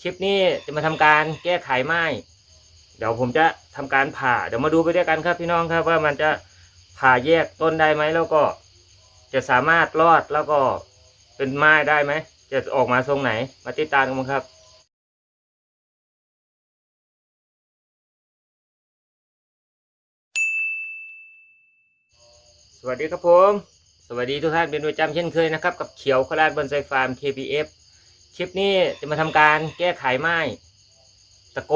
คลิปนี้จะมาทำการแก้ไขไม้เดี๋ยวผมจะทำการผ่าเดี๋ยวมาดูไปด้วยกันครับพี่น้องครับว่ามันจะผ่าแยกต้นได้ไหมแล้วก็จะสามารถรอดแล้วก็เป็นไม้ได้ไหม จะออกมาทรงไหน มาติดตามกันครับสวัสดีครับผม สวัสดีทุกท่านเป็นประจำเช่นเคยนะครับ กับเขียวคราชบนไซฟาร์ม KPF คลิปนี้จะมาทำการแก้ไขไม้ตะโก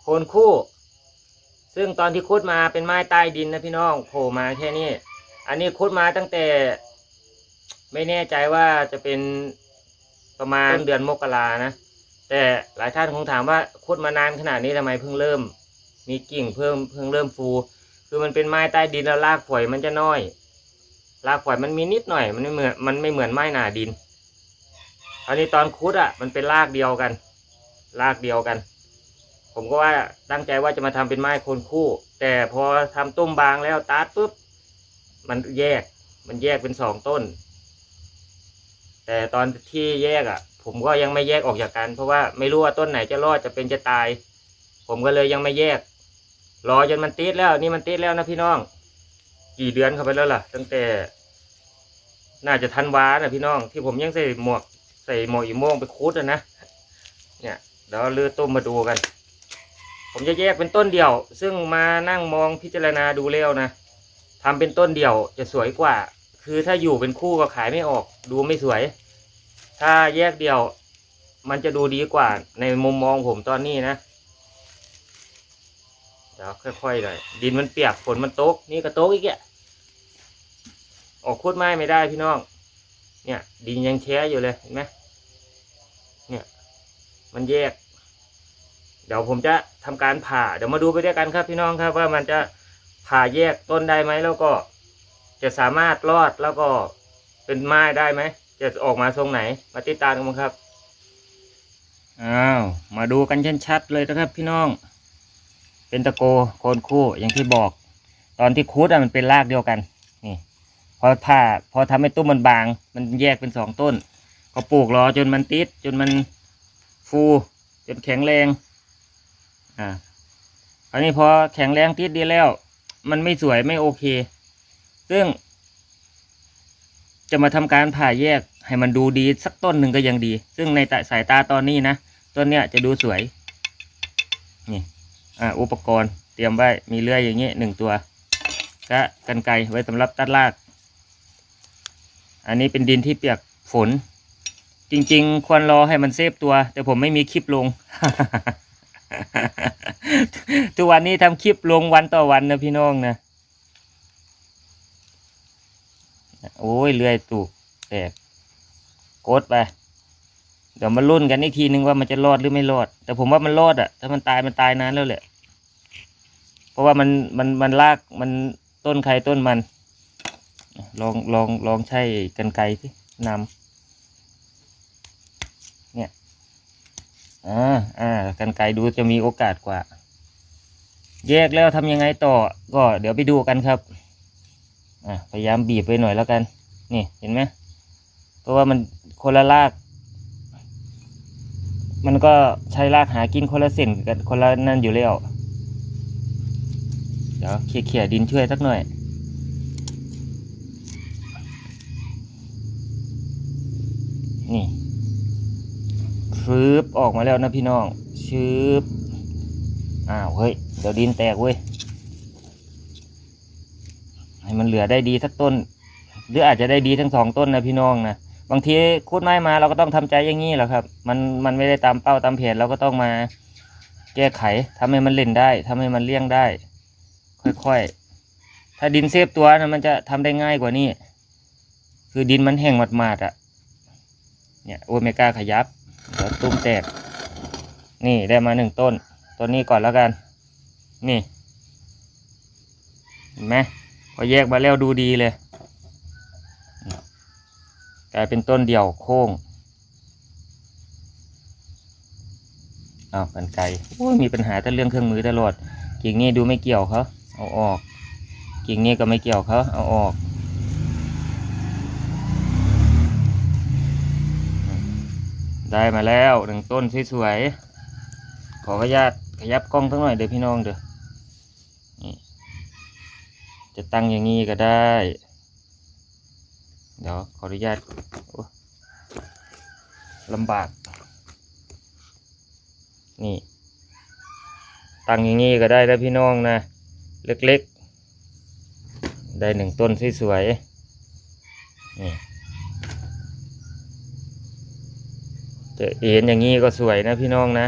โคนคู่ ซึ่งตอนที่คุดมาเป็นไม้ใต้ดินนะพี่น้องโผล่มาแค่นี้ อันนี้คุดมาตั้งแต่ ไม่แน่ใจว่าจะเป็นประมาณเดือนมกรานะ แต่หลายท่านคงถามว่าคุดมานานขนาดนี้ทำไมเพิ่งเริ่ม มีกิ่งเพิ่มเพิ่งเริ่มฟู คือมันเป็นไม้ใต้ดินแล้วรากฝอยมันจะน้อย รากฝอยมันมีนิดหน่อย มันไม่เหมือนมันไม่เหมือนไม้หนาดินคราวนี้ตอนคุดอะ มันเป็นรากเดียวกัน รากเดียวกัน ผมก็ว่าตั้งใจว่าจะมาทำเป็นไม้คนคู่ แต่พอทำตุ้มบางแล้วตัดปุ๊บมันแยก มันแยกเป็นสองต้น แต่ตอนที่แยกอะ ผมก็ยังไม่แยกออกจากกัน เพราะว่าไม่รู้ว่าต้นไหนจะรอดจะเป็นจะตาย ผมก็เลยยังไม่แยกรอจนมันติดแล้วนี่มันติดแล้วนะพี่น้อง กี่เดือนเข้าไปแล้วล่ะ ตั้งแต่ น่าจะทันวานะพี่น้องที่ผมยังใส่หมวกใส่หมวกอีโม่งไปคุดอะนะเนี่ยเดี๋ยวเลือต้มมาดูกัน ผมจะแยกเป็นต้นเดี่ยว ซึ่งมานั่งมองพิจารณาดูแล้วนะทำเป็นต้นเดี่ยวจะสวยกว่า คือถ้าอยู่เป็นคู่ก็ขายไม่ออก ดูไม่สวย ถ้าแยกเดี่ยว มันจะดูดีกว่า ในมุมมองผมตอนนี้นะเดี๋ยวค่อยๆหน่อยดินมันเปียกฝนมันตกนี่ก็ตกอีกอะ ออกโคตรไม้ไม่ได้พี่น้อง เนี่ย ดินยังแช่อยู่เลยเห็นไหมเนี่ย มันแยก เดี๋ยวผมจะทำการผ่าเดี๋ยวมาดูไปด้วยกันครับพี่น้องครับว่ามันจะผ่าแยกต้นได้ไหมแล้วก็ จะสามารถรอดแล้วก็เป็นไม้ได้ไหมจะออกมาทรงไหน มาติดตามกันครับอ้าวมาดูกันชัดๆเลยนะครับ พี่น้อง เป็นตะโกโคนคู่อย่างที่บอก ตอนที่คุดอะมันเป็นรากเดียวกันนี่ พอผ่าพอทำให้ตุ้มมันบาง มันแยกเป็นสองต้น ก็ปลูกรอจนมันติด จนมันฟู จนแข็งแรง อ่าอันนี้พอแข็งแรงติดดีแล้ว มันไม่สวยไม่โอเค ซึ่ง จะมาทำการผ่าแยกให้มันดูดีสักต้นหนึ่งก็ยังดี ซึ่งในสายตาตอนนี้นะต้นเนี้ยจะดูสวย นี่อ่าอุปกรณ์เตรียมไว้มีเลื่อยอย่างเงี้ยหนึ่งตัวก็กันไกรไว้สำหรับตัดราก อันนี้เป็นดินที่เปียกฝน จริง ๆ ควรรอให้มันเซฟตัว แต่ผมไม่มีคลิปลง ทุกวันนี้ทำคลิปลงวันต่อวันนะพี่น้องนะโอ้ยเลื่อยตูกแตกกดไป เดี๋ยวมาลุ้นกันอีกทีนึงว่ามันจะรอดหรือไม่รอด แต่ผมว่ามันรอดอะถ้ามันตายมันตายนานแล้วแหละ เพราะว่ามันมันมันลากมันต้นใครต้นมัน ลองลองลองใช้กันไกรที่นำเนี่ยอ่าอ่ากันไกรดูจะมีโอกาสกว่า แยกแล้วทำยังไงต่อ ก็เดี๋ยวไปดูกันครับอ่าพยายามบีบไปหน่อยแล้วกัน นี่เห็นไหมเพราะว่ามันคนละลาก มันก็ใช้รากหากินคนละเส้นกันคนละนั่นอยู่แล้วเดี๋ยวเขี่ยๆดินช่วยสักหน่อย นี่ฟืบออกมาแล้วนะพี่น้องชืบอ้าวเฮ้ยเดี๋ยวดินแตกเว้ยให้มันเหลือได้ดีสักต้น หรืออาจจะได้ดีทั้งสองต้นนะพี่น้องนะบางทีคูดไม้มาเราก็ต้องทำใจอย่างนี้แหละครับ มันมันไม่ได้ตามเป้าตามเพจเราก็ต้องมาแก้ไขทำให้มันเล่นได้ทำให้มันเลี่ยงได้ ค่อยๆ ถ้าดินเซฟตัวนะมันจะทำได้ง่ายกว่านี้ คือดินมันแห้งหมาดๆอะ่ะ เนี่ยโอเมก้าขยับเดี๋ยวตุ้มแตก นี่ได้มาหนึ่งต้น ต้นนี้ก่อนแล้วกัน นี่ เห็นไหมพอแยกมาแล้วดูดีเลย กลายเป็นต้นเดี่ยวโค้งอ้าวกันไกลโอ้ยมีปัญหาแต่เรื่องเครื่องมือตลอดกิ่งนี้ดูไม่เกี่ยวเขาเอาออก กิ่งนี้ก็ไม่เกี่ยวเขาเอาออก ได้มาแล้วหนึ่งต้นสวยๆขออนุญาตขยับกล้องทั้งหน่อยเด้อพี่น้องเด้อนี่จะตั้งอย่างนี้ก็ได้ เดี๋ยวขออนุญาตลำบาก นี่ ตั้งอย่างนี้ก็ได้แล้วพี่น้องนะ เล็กๆ ได้หนึ่งต้นสวยๆนี่ จะเห็นอย่างนี้ก็สวยนะพี่น้องนะ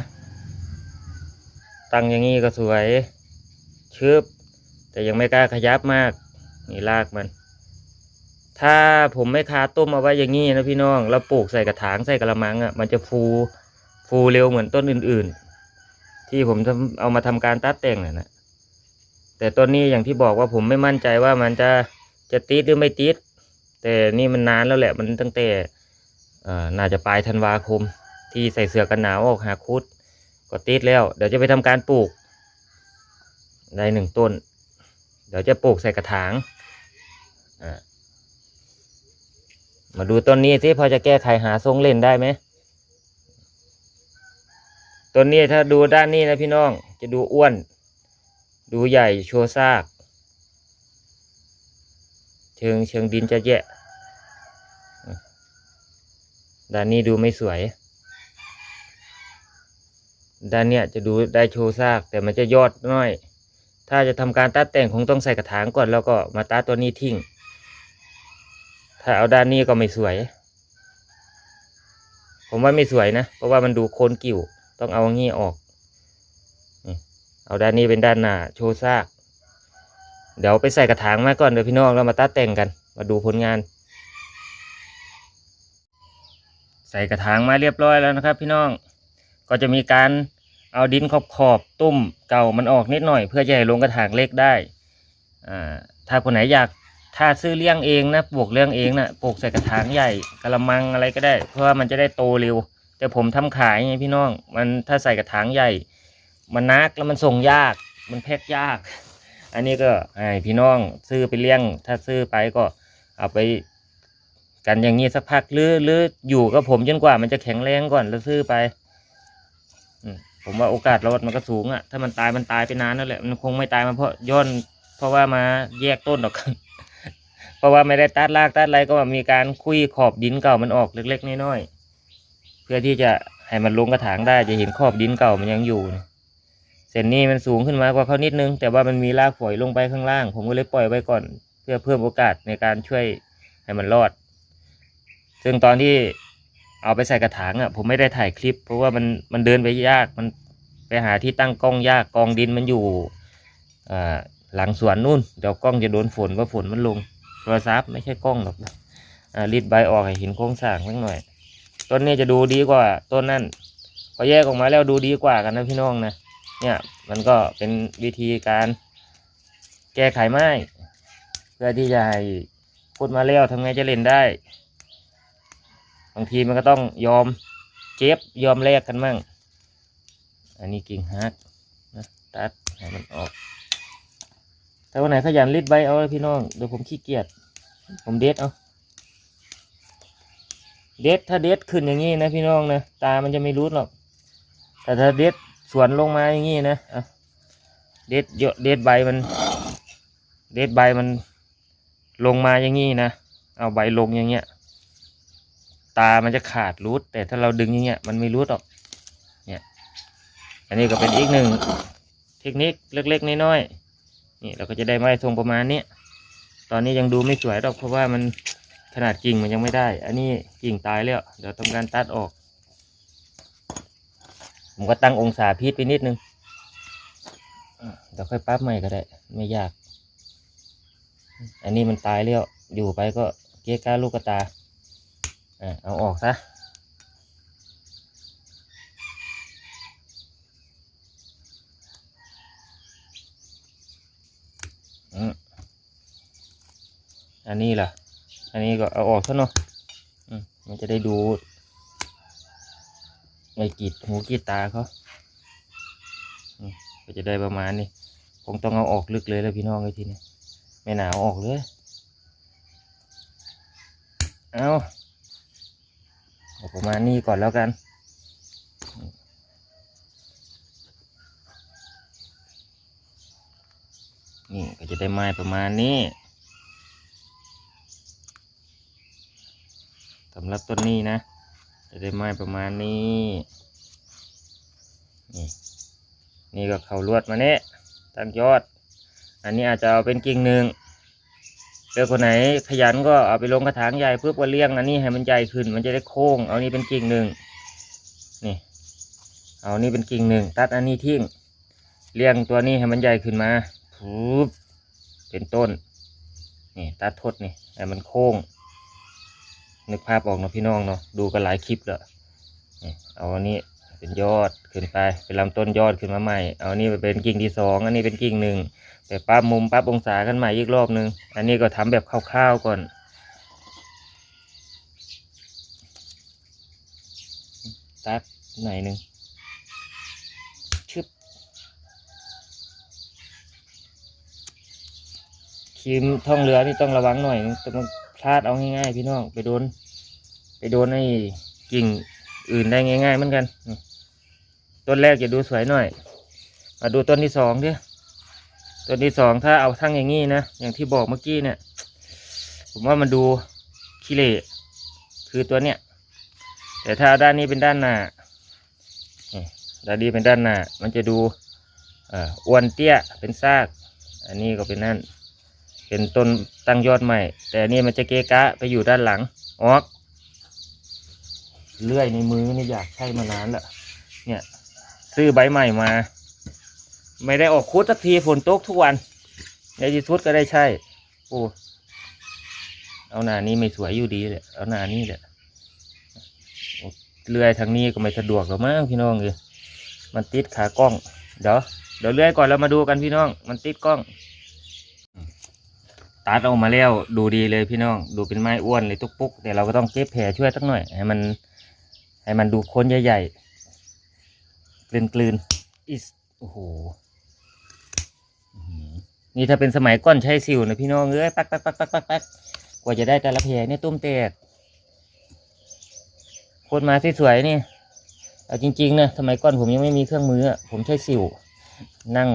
ตั้งอย่างนี้ก็สวยชืบแต่ยังไม่กล้าขยับมาก นี่รากมัน ถ้าผมไม่คาต้มเอาไว้อย่างนี้นะพี่น้อง แล้วปลูกใส่กระถางใส่กระมังอะ มันจะฟูฟูเร็วเหมือนต้นอื่น ๆ ที่ผมทำเอามาทำการตัดแต่งน่ะนะแต่ต้นนี้อย่างที่บอกว่าผมไม่มั่นใจว่ามันจะจะติดหรือไม่ติด แต่นี่มันนานแล้วแหละมันตั้งแต่น่าจะปลายธันวาคม ที่ใส่เสื้อกันหนาวออกหาคุดก็ติดแล้ว เดี๋ยวจะไปทำการปลูก ได้หนึ่งต้น เดี๋ยวจะปลูกใส่กระถางมาดูต้นนี้ที่พอจะแก้ไขหาทรงเล่นได้ไหมต้นนี้ถ้าดูด้านนี้นะพี่น้องจะดูอ้วน ดูใหญ่โชว์ซาก เชิงเชิงดินจะแยะด้านนี้ดูไม่สวย ด้านเนี้ยจะดูได้โชว์ซากแต่มันจะยอดน้อย ถ้าจะทำการตัดแต่งคงต้องใส่กระถางก่อนแล้วก็มาตัดตัวนี้ทิ้ง ถ้าเอาด้านนี้ก็ไม่สวย ผมว่าไม่สวยนะ เพราะว่ามันดูโคนกิ่ว ต้องเอางี้ออก เอาด้านนี้เป็นด้านหน้าโชว์ซาก เดี๋ยวไปใส่กระถางมาก่อนเดี๋ยวพี่น้องเรามาตัดแต่งกัน มาดูผลงาน ใส่กระถางมาเรียบร้อยแล้วนะครับ พี่น้อง ก็จะมีการเอาดินขอบขอบตุ้มเก่ามันออกนิดหน่อย เพื่อจะให้ลงกระถางเล็กได้ถ้าคนไหนอยากถ้าซื้อเลี้ยงเองนะปลูกเลี้ยงเองนะปลูกใส่กระถางใหญ่กระมังอะไรก็ได้ เพราะว่ามันจะได้โตเร็ว แต่ผมทำขายไงพี่น้อง มันถ้าใส่กระถางใหญ่ มันนักแล้วมันส่งยาก มันแพ็คยาก อันนี้ก็ให้พี่น้องซื้อไปเลี้ยง ถ้าซื้อไปก็เอาไปกันอย่างนี้สักพักหรือหรืออยู่กับผมจนกว่ามันจะแข็งแรงก่อนแล้วซื้อไป ผมว่าโอกาสรอดมันก็สูงอะ่ะ ถ้ามันตายมันตายไปนานนั่นแหละ มันคงไม่ตายมาเพราะย่นเพราะว่ามาแยกต้นออก เพราะว่าไม่ได้ตัดรากตัดอะไรก็มีการคุยขอบดินเก่ามันออกเล็กๆน้อยๆเพื่อที่จะให้มันลงกระถางได้จะเห็นขอบดินเก่ามันยังอยู่นะเส้นนี้มันสูงขึ้นมากว่าเขานิดนึง แต่ว่ามันมีรากฝอยลงไปข้างล่าง ผมก็เลยปล่อยไว้ก่อน เพื่อเพิ่มโอกาสในการช่วยให้มันรอด ซึ่งตอนที่ เอาไปใส่กระถางอะผมไม่ได้ถ่ายคลิป เพราะว่ามันมันเดินไปยากมันไปหาที่ตั้งกล้องยากกองดินมันอยู่อ่าหลังสวนนู่นเดี๋ยวกล้องจะโดนฝนว่าฝนมันลงโทรศัพท์ไม่ใช่กล้องหรอกอ่ารีดใบออกให้เห็นโครงสร้างสักหน่อย ต้นนี้จะดูดีกว่าต้นนั่นพอแยกออกมาแล้วดูดีกว่ากันนะพี่น้องนะเนี่ยมันก็เป็นวิธีการแก้ไขไม้เพื่อที่จะให้พูดมาแล้วทำไงจะเล่นได้ บางทีมันก็ต้องยอมเจ็บยอมแลกกันมั่ง อันนี้กิ่งฮักนะตัดให้มันออก แต่วันไหนขยันรีดใบเอาเลยพี่น้องเดี๋ยวผมขี้เกียจผมเด็ดเอาเด็ดถ้าเด็ดขึ้นอย่างนี้นะพี่น้องนะตามันจะไม่รู้หรอก แต่ถ้าเด็ดสวนลงมาอย่างนี้นะอะเด็ดเยอะเด็ดใบมัน เด็ดใบมันลงมาอย่างนี้นะ เอาใบลงอย่างเงี้ย ตามันจะขาดรูดแต่ถ้าเราดึงอย่างเงี้ยมันไม่รูดหรอกเนี่ยอันนี้ก็เป็นอีกหนึ่งเทคนิคเล็กๆน้อยๆนี่เราก็จะได้ไม้ทรงประมาณนี้ตอนนี้ยังดูไม่สวยหรอกเพราะว่ามันขนาดกิ่งมันยังไม่ได้ อันนี้กิ่งตายแล้วเดี๋ยวทำการตัดออก ผมก็ตั้งองศาพีดไปนิดนึงเดี๋ยวค่อยปั๊บใหม่ก็ได้ ไม่ยาก อันนี้มันตายแล้วอยู่ไปก็เก๊กาลูกกระตา เอาออกซะอันนี้ล่ะ อันนี้ก็เอาออกซะเนาะมันจะได้ดูไอ้กีดหูกีดตาเขามก็จะได้ประมาณนี้คงต้องเอาออกลึกเลยแล้วพี่น้องไอ้ทีนี้ไม่หนาวออกเลย เอา ผมมานี่ก่อนแล้วกัน นี่ก็จะได้ไม้ประมาณนี้สำหรับต้นนี้นะ จะได้ไม้ประมาณนี้ นี่ นี่ก็เขาลวดมาเนี่ยตั้งยอด อันนี้อาจจะเอาเป็นกิ่งหนึ่ง เดี๋ยวคนไหนขยันก็เอาไปลงกระถางใหญ่เพื่อว่าเลี้ยงอันนี้ให้มันใหญ่ขึ้น มันจะได้โค้ง เอานี่เป็นกิ่งหนึ่งนี่ เอานี่เป็นกิ่งหนึ่งตัดอันนี้ทิ้งเลี้ยงตัวนี้ให้มันใหญ่ขึ้นมาปุ๊บเป็นต้นนี่ตัดทดนี่ให้มันโค้ง นึกภาพออกเนาะพี่น้องเนาะดูกันหลายคลิปแล้วเอาอันนี้ เป็นยอดขึ้นไป เป็นลำต้นยอดขึ้นมาใหม่ เอาอันนี้ไปเป็นกิ่งที่สองอันนี้เป็นกิ่งหนึ่งไปปรับมุมปรับองศากันใหม่อีกรอบหนึ่งอันนี้ก็ทำแบบคร่าวๆก่อน ตัดหน่อยหนึ่งชึบครีมท่องเรือนี่ต้องระวังหน่อยแต่มันพลาดเอาง่ายๆพี่น้องไปโดน ไปโดนไอ้กิ่งอื่นได้ง่าย ๆ เหมือนกัน ต้นแรกจะดูสวยหน่อย มาดูต้นที่สองดิต้นที่สองถ้าเอาทั้งอย่างงี้นะ อย่างที่บอกเมื่อกี้เนี่ย ผมว่ามันดูขี้เหร่คือตัวเนี้ย แต่ถ้าด้านนี้เป็นด้านหน้าด้านนี้เป็นด้านหน้า มันจะดูอ้วนเตี้ย เป็นซาก อันนี้ก็เป็นนั่น เป็นต้นตั้งยอดใหม่ แต่อันนี่มันจะเกะกะไปอยู่ด้านหลัง ออก เลื่อยในมือนี่อยากใช้มานานแล้วเนี่ย ซื้อใบใหม่มา ไม่ได้ออกคุดสักทีฝนตกทุกวันในที่สุดก็ได้ใช่โอ้เอาหน้านี้ไม่สวยอยู่ดีเลยเอาหน้านี้แหละเลื่อยทางนี้ก็ไม่สะดวกหรอกมั้งพี่น้องเลยมันติดขากล้อง เดี๋ยวเดี๋ยวเลื่อยก่อนเรามาดูกันพี่น้อง มันติดกล้อง ตัดออกมาแล้วดูดีเลยพี่น้อง ดูเป็นไม้อ้วนเลยตุกปุ๊กแต่เราก็ต้องเก็บแผลช่วยสักหน่อย ให้มัน ให้มันดูโค้นใหญ่ๆ กลืนกลืนๆอิสโอ้โหนี่ถ้าเป็นสมัยก้อนใช้สิวนะพี่น้องเอ้ยปักปักปักปักปักปักกว่าจะได้แต่ละแผลเนี่ยตุ้มแตกโคนมาสวยๆนี่เอาจริงๆนะสมัยก่อนผมยังไม่มีเครื่องมือผมใช้สิว นั่ง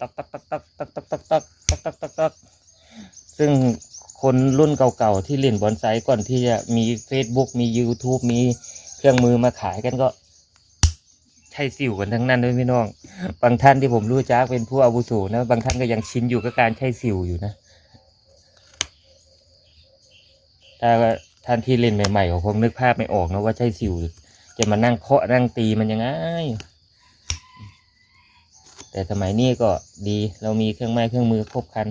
ตักตักตักตักตักตักตักตักตักตักตักตักซึ่งคนรุ่นเก่าๆที่เล่นบอนไซก่อนที่จะมี Facebook มี YouTube มีเครื่องมือมาขายกันก็ ช้สิวกันทั้งนั้นด้วยพี่น้อง บางท่านที่ผมรู้จักเป็นผู้อาวุโสนะ บางท่านก็ยังชินอยู่กับการใช้สิวอยู่นะถ้าท่านที่เล่นใหม่ๆก็คงนึกภาพไม่ออกนะว่าใช้สิวจะมานั่งเคาะนั่งตีมันยังไงแต่สมัยนี้ก็ดีเรามีเครื่องไม้เครื่องมือครบคัน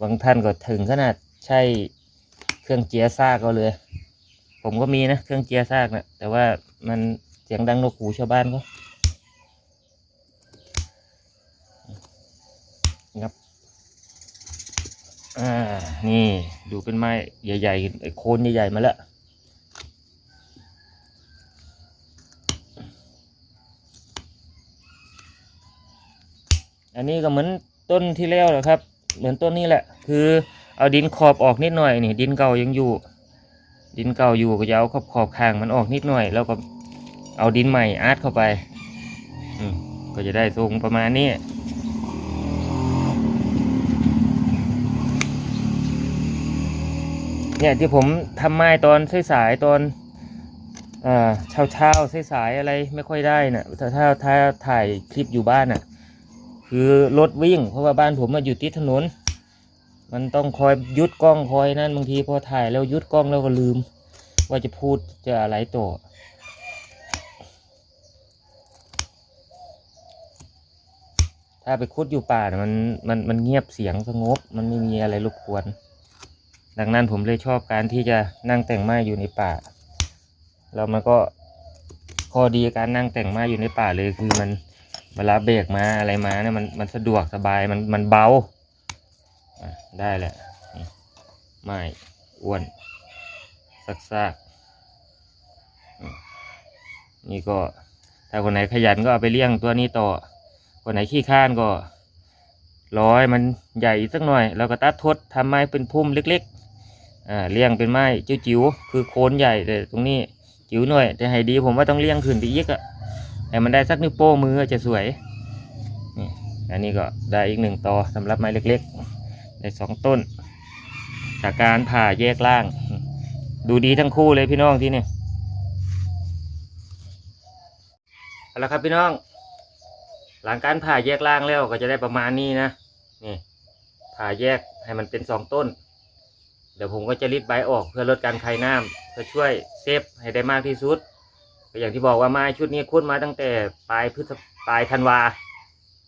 บางท่านก็ถึงขนาดใช้เครื่องเจียซากก็เลย ผมก็มีนะ เครื่องเจียซากนะแต่ว่ามัน สียงดังนกหูชาวบ้านก็ครับ อ่า นี่ดูเป็นไม้ใหญ่ๆไอโคนใหญ่ๆมาแล้วอันนี้ก็เหมือนต้นที่แล้วแหละครับ เหมือนต้นนี้แหละ คือเอาดินขอบออกนิดหน่อยนี่ดินเก่ายังอยู่ ดินเก่าอยู่ก็จะเอาขอบขอบข้างมันออกนิดหน่อย แล้วก็ เอาดินใหม่อาร์ตเข้าไปก็จะได้ทรงประมาณนี้เนี่ยที่ผมทำไม้ตอนสายๆตอนอ่าเช้าเช้าๆสายๆอะไรไม่ค่อยได้น่ะถ้าถ้าถ้าถ่ายคลิปอยู่บ้านน่ะ คือรถวิ่ง เพราะว่าบ้านผมมาอยู่ติดถนน มันต้องคอยยุดกล้องคอยนั่นบางทีพอถ่ายแล้วยุดกล้องแล้วก็ลืม ว่าจะพูดจะอะไรต่อ ถ้าไปคุดอยู่ป่าน่ะมันมันมันเงียบเสียงสงบ มันไม่มีอะไรรบกวน ดังนั้นผมเลยชอบการที่จะนั่งแต่งไม้อยู่ในป่า แล้วมันก็ข้อดีการนั่งแต่งไม้อยู่ในป่าเลยคือมันเวลาเบรกมาอะไรมาเนี่ยมันมันสะดวกสบายมันมันเบาได้แหละไม่อ้วนซักซากนี่ก็ถ้าคนไหนขยันก็เอาไปเลี้ยงตัวนี้ต่อ คนไหนขี้ข้านก็ร้อยมันใหญ่สักหน่อย แล้วก็ตัดทดทำไม้เป็นพุ่มเล็กๆอ่าเลี้ยงเป็นไม้จิ๋วๆคือโคนใหญ่แต่ตรงนี้จิ๋วหน่อยแต่ให้ดีผมว่าต้องเลี้ยงขึ้นไปอีกอะให้มันได้สักนิ้วโป้มือจะสวยนี่อันนี้ก็ได้อีกหนึ่งตอสำหรับไม้เล็กๆ ได้สองต้น จากการผ่าแยกล่าง ดูดีทั้งคู่เลยพี่น้องที่นี่เอาละครับพี่น้อง หลังการผ่าแยกล่างแล้วก็จะได้ประมาณนี้นะนี่ผ่าแยกให้มันเป็นสองต้น เดี๋ยวผมก็จะรีดใบออกเพื่อลดการคายน้ำเพื่อช่วยเซฟให้ได้มากที่สุดก็อย่างที่บอกว่าไม้ชุดนี้คุดมาตั้งแต่ปลายพฤษปลายธันวา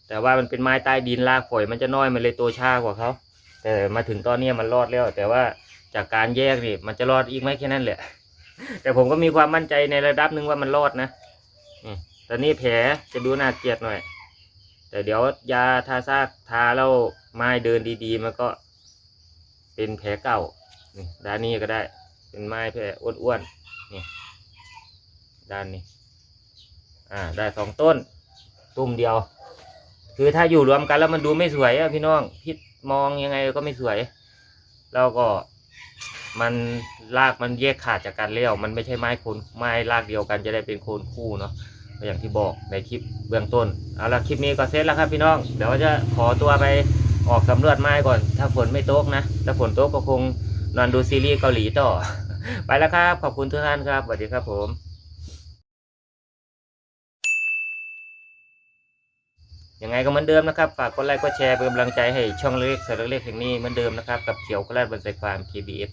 แต่ว่ามันเป็นไม้ใต้ดินรากฝอยมันจะน้อยมันเลยโตช้ากว่าเขาแต่มาถึงตอนนี้มันรอดแล้ว แต่ว่าจากการแยกนี่มันจะรอดอีกไหมแค่นั้นแหละ แต่ผมก็มีความมั่นใจในระดับหนึ่งว่ามันรอดนะนี่ตอนนี้แผลจะดูน่าเกลียดหน่อย แต่เดี๋ยวยาทาซากทาแล้วไม้เดินดีๆมันก็ เป็นแผลเก่านี่ด้านนี้ก็ได้ เป็นไม้แผลอ้วนๆนี่ด้านนี้อ่าได้สองต้น ตุ้มเดียว คือถ้าอยู่รวมกันแล้วมันดูไม่สวยอะพี่น้องพิษมองยังไงก็ไม่สวย แล้วก็มันรากมันแยกขาดจากกันแล้ว มันไม่ใช่ไม้คนไม้รากเดียวกันจะได้เป็นโคนคู่เนาะ ก็อย่างที่บอกในคลิปเบื้องต้นเอาละคลิปนี้ก็เสร็จแล้วครับพี่น้อง เดี๋ยวจะขอตัวไปออกสำรวจไม้ก่อน ถ้าฝนไม่ตกนะ ถ้าฝนตกก็คงนอนดูซีรีส์เกาหลีต่อ ไปแล้วครับ ขอบคุณทุกท่านครับสวัสดีครับผมยังไงก็เหมือนเดิมนะครับ ฝากกดไลค์กดแชร์เป็นกำลังใจให้ช่องเล็กๆสารเล็กๆแห่งนี้เหมือนเดิมนะครับ กับเขียวกระลาดบนสายฟาม KBS